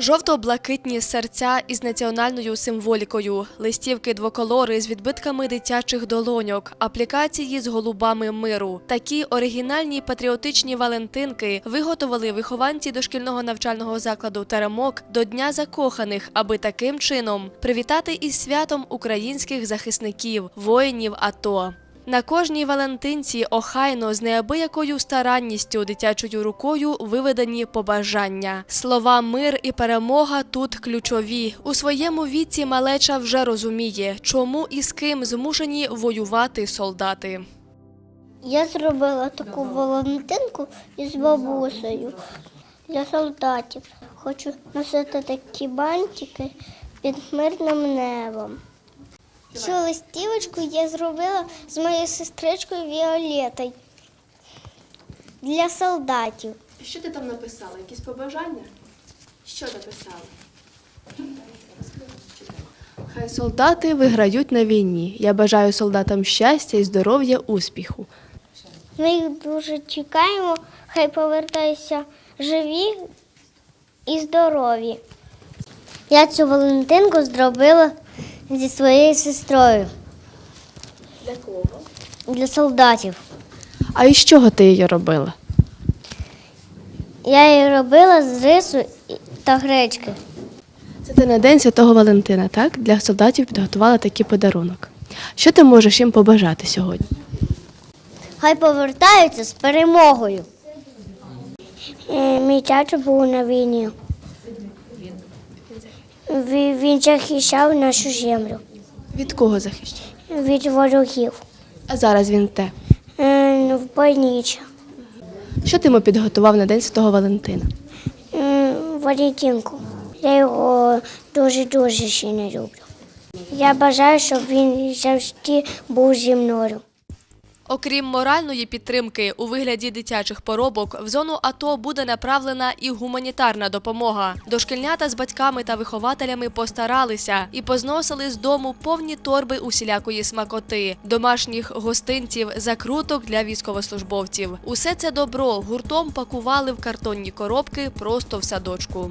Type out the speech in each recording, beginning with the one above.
Жовто-блакитні серця із національною символікою, листівки двоколори з відбитками дитячих долоньок, аплікації з голубами миру. Такі оригінальні патріотичні валентинки виготовили вихованці дошкільного навчального закладу Теремок до Дня закоханих, аби таким чином привітати із святом українських захисників, воїнів АТО. На кожній валентинці охайно з неабиякою старанністю дитячою рукою виведені побажання. Слова мир і перемога тут ключові. У своєму віці малеча вже розуміє, чому і з ким змушені воювати солдати. Я зробила таку валентинку із бабусею для солдатів. Хочу носити такі бантики під мирним небом. Цю листівочку я зробила з моєю сестричкою Віолетою для солдатів. Що ти там написала? Якісь побажання? Що написала? Хай солдати виграють на війні. Я бажаю солдатам щастя і здоров'я, успіху. Ми їх дуже чекаємо, хай повертаються живі і здорові. Я цю Валентинку зробила зі своєю сестрою Для кого? для солдатів. А із чого ти її робила? Я її робила з рису та гречки. Це ти на День Святого Валентина, так? Для солдатів підготувала такий подарунок. Що ти можеш їм побажати сьогодні? Хай повертаються з перемогою. Е, Мій тато був на війні. Він захищав нашу землю Від кого захищав? від ворогів. А зараз він те. Е, В больниці. Що ти йому підготував на День Святого Валентина? М, Валентинку. Я його дуже-дуже сильно люблю. Я бажаю, щоб він завжди був зі мною. Окрім моральної підтримки у вигляді дитячих поробок, в зону АТО буде направлена і гуманітарна допомога. Дошкільнята з батьками та вихователями постаралися і позносили з дому повні торби усілякої смакоти, домашніх гостинців, закруток для військовослужбовців. Усе це добро гуртом пакували в картонні коробки просто в садочку.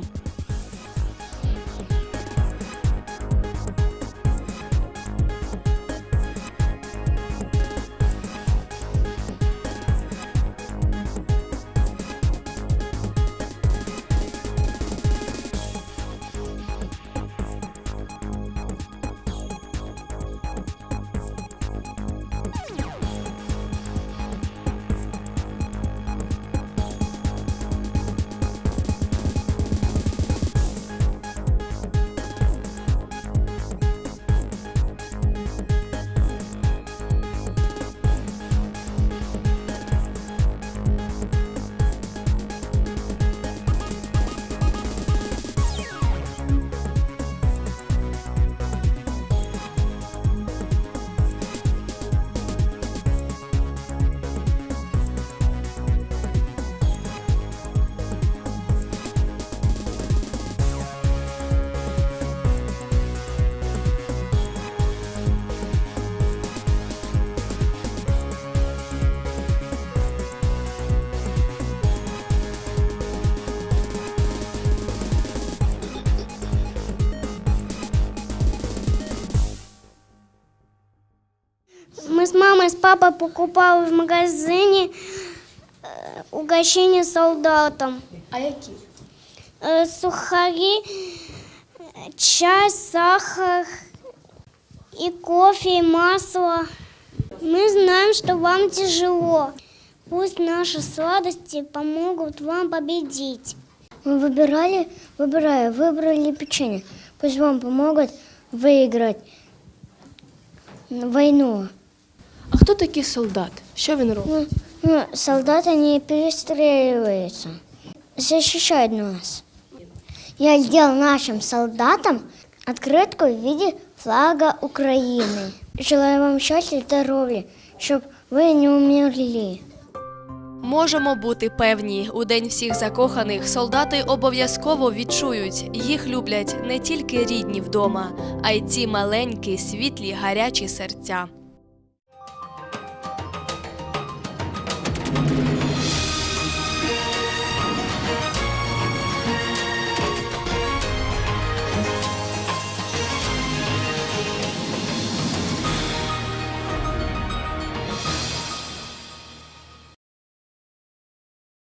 Ми з мамою, з папою покупали в магазині е, угощення солдатам. А які? Е, Сухарі, е, чай, сахар, и кофе, и масло. Мы знаем, что вам тяжело. Пусть наши сладости помогут вам победить. Мы выбирали, выбирая, выбрали печенье. Пусть вам помогут выиграть войну. А хто такий солдат? Що він робить? Ну, ну, солдаты не перестреливаются, защищают нас. Я сделал нашим солдатам открытку в виде флага Украины. Желаю вам счастья и здоровья, чтобы вы не умерли. Можемо бути певні, у день всіх закоханих солдати обов'язково відчують, їх люблять не тільки рідні вдома, а й ці маленькі, світлі, гарячі серця.